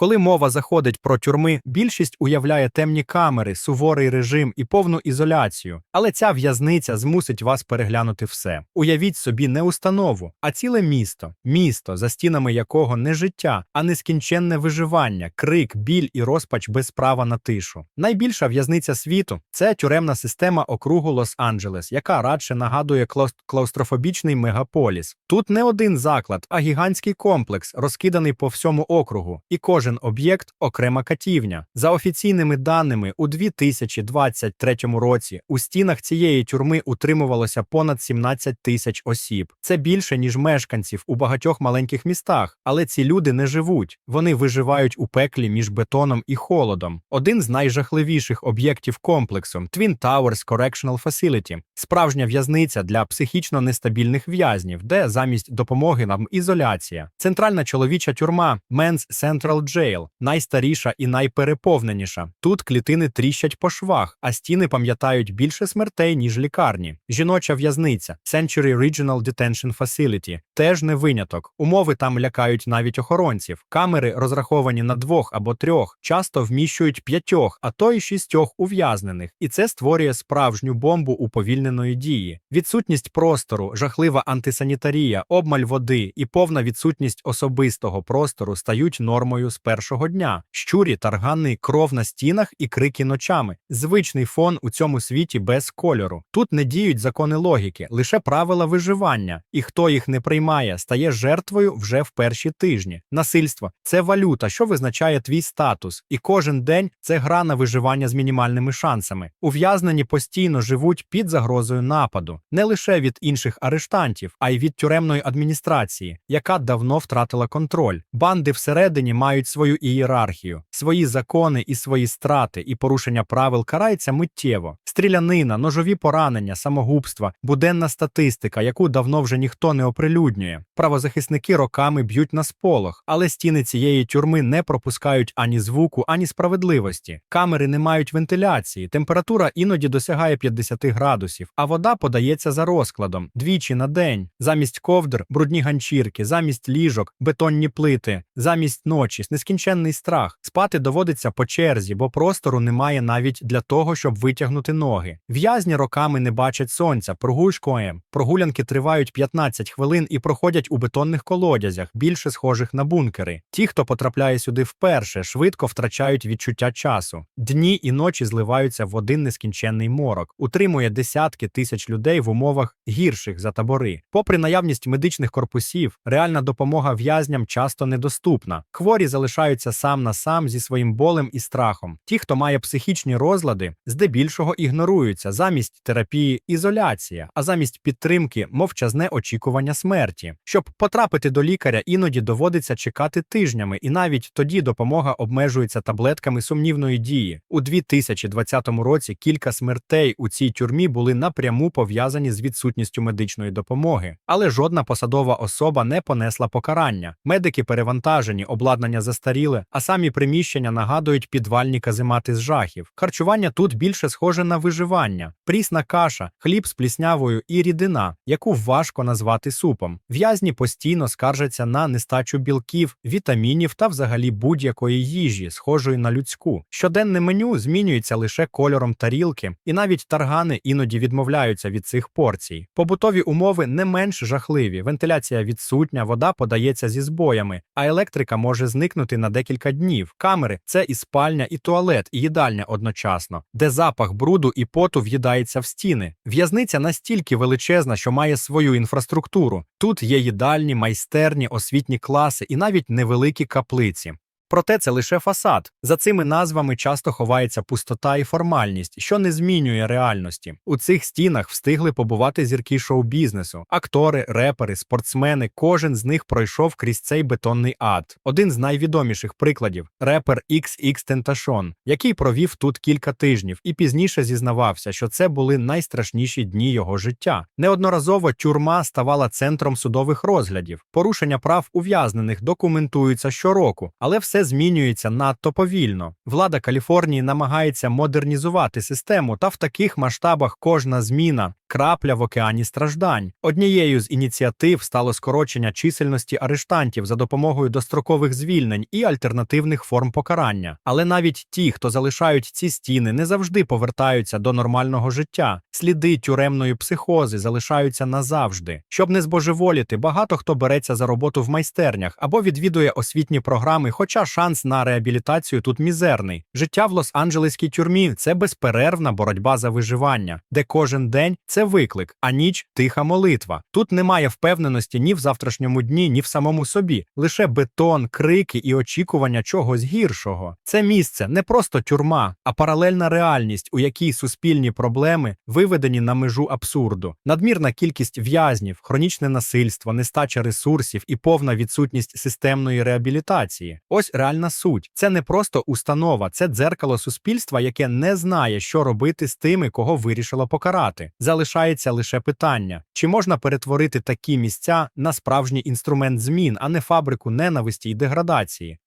Коли мова заходить про тюрми, більшість уявляє темні камери, суворий режим і повну ізоляцію. Але ця в'язниця змусить вас переглянути все. Уявіть собі не установу, а ціле місто, місто, за стінами якого не життя, а нескінченне виживання, крик, біль і розпач без права на тишу. Найбільша в'язниця світу це тюремна система округу Лос-Анджелес, яка радше нагадує клаус- клаустрофобічний мегаполіс. Тут не один заклад, а гігантський комплекс, розкиданий по всьому округу, і кожен об'єкт окрема катівня. За офіційними даними, у 2023 році у стінах цієї тюрми утримувалося понад 17 тисяч осіб. Це більше ніж мешканців у багатьох маленьких містах, але ці люди не живуть. Вони виживають у пеклі між бетоном і холодом. Один з найжахливіших об'єктів комплексу Twin Towers Correctional Facility – справжня в'язниця для психічно нестабільних в'язнів, де замість допомоги нам ізоляція. Центральна чоловіча тюрма Men's Central Jail – найстаріша і найпереповненіша. Тут клітини тріщать по швах, а стіни пам'ятають більше смертей, ніж лікарні. Жіноча в'язниця Century Regional Detention Facility – теж не виняток. Умови там лякають навіть охоронців. Камери, розраховані на двох або трьох, часто вміщують п'ятьох, а то й шістьох ув'язнених, і це створює справжню бомбу уповільненої дії. Відсутність простору, жахлива антисанітарія, обмаль води і повна відсутність особистого простору стають нормою першого дня. Щурі, таргани, кров на стінах і крики ночами. Звичний фон у цьому світі без кольору. Тут не діють закони логіки, лише правила виживання, і хто їх не приймає, стає жертвою вже в перші тижні. Насильство це валюта, що визначає твій статус, і кожен день це гра на виживання з мінімальними шансами. Ув'язнені постійно живуть під загрозою нападу, не лише від інших арештантів, а й від тюремної адміністрації, яка давно втратила контроль. Банди всередині мають свою ієрархію, свої закони і свої страти, і порушення правил карається миттєво. Стрілянина, ножові поранення, самогубства, буденна статистика, яку давно вже ніхто не оприлюднює. Правозахисники роками б'ють на сполох, але стіни цієї тюрми не пропускають ані звуку, ані справедливості. Камери не мають вентиляції, температура іноді досягає 50 градусів, а вода подається за розкладом двічі на день. Замість ковдр брудні ганчірки, замість ліжок, бетонні плити, замість ночі, нескінченний страх. Спати доводиться по черзі, бо простору немає навіть для того, щоб витягнути ноги. В'язні роками не бачать сонця, прогулькуєм. Прогулянки тривають 15 хвилин і проходять у бетонних колодязях, більше схожих на бункери. Ті, хто потрапляє сюди вперше, швидко втрачають відчуття часу. Дні і ночі зливаються в один нескінченний морок, утримує десятки тисяч людей в умовах гірших за табори. Попри наявність медичних корпусів, реальна допомога в'язням часто недоступна. Хворі залишаються сам на сам зі своїм болем і страхом. Ті, хто має психічні розлади, здебільшого ігноруються замість терапії ізоляція, а замість підтримки мовчазне очікування смерті. Щоб потрапити до лікаря, іноді доводиться чекати тижнями, і навіть тоді допомога обмежується таблетками сумнівної дії. У 2020 році кілька смертей у цій тюрмі були напряму пов'язані з відсутністю медичної допомоги, але жодна посадова особа не понесла покарання. Медики перевантажені, обладнання застаріле, а самі приміщення нагадують підвальні каземати з жахів. Харчування тут більше схоже на виживання, прісна каша, хліб з пліснявою і рідина, яку важко назвати супом. В'язні постійно скаржаться на нестачу білків, вітамінів та взагалі будь-якої їжі, схожої на людську. Щоденне меню змінюється лише кольором тарілки, і навіть таргани іноді відмовляються від цих порцій. Побутові умови не менш жахливі. Вентиляція відсутня, вода подається зі збоями, а електрика може зникнути на декілька днів. Камери це і спальня, і туалет, і їдальня одночасно, де запах бруду і поту в'їдається в стіни. В'язниця настільки величезна, що має свою інфраструктуру. Тут є їдальні, майстерні, освітні класи і навіть невеликі каплиці. Проте це лише фасад. За цими назвами часто ховається пустота і формальність, що не змінює реальності. У цих стінах встигли побувати зірки шоу-бізнесу, актори, репери, спортсмени. Кожен з них пройшов крізь цей бетонний ад. Один з найвідоміших прикладів репер XX Tentacion, який провів тут кілька тижнів і пізніше зізнавався, що це були найстрашніші дні його життя. Неодноразово тюрма ставала центром судових розглядів. Порушення прав ув'язнених документуються щороку, але все змінюється надто повільно. Влада Каліфорнії намагається модернізувати систему, та в таких масштабах кожна зміна крапля в океані страждань. Однією з ініціатив стало скорочення чисельності арештантів за допомогою дострокових звільнень і альтернативних форм покарання. Але навіть ті, хто залишають ці стіни, не завжди повертаються до нормального життя. Сліди тюремної психози залишаються назавжди. Щоб не збожеволіти, багато хто береться за роботу в майстернях або відвідує освітні програми, хоча шанс на реабілітацію тут мізерний. Життя в Лос-Анджелеській тюрмі це безперервна боротьба за виживання, де кожен день це виклик, а ніч тиха молитва. Тут немає впевненості ні в завтрашньому дні, ні в самому собі, лише бетон, крики і очікування чогось гіршого. Це місце не просто тюрма, а паралельна реальність, у якій суспільні проблеми виведені на межу абсурду. Надмірна кількість в'язнів, хронічне насильство, нестача ресурсів і повна відсутність системної реабілітації. Ось реальна суть. Це не просто установа, це дзеркало суспільства, яке не знає, що робити з тими, кого вирішило покарати. Залишається лише питання: чи можна перетворити такі місця на справжній інструмент змін, а не фабрику ненависті й деградації?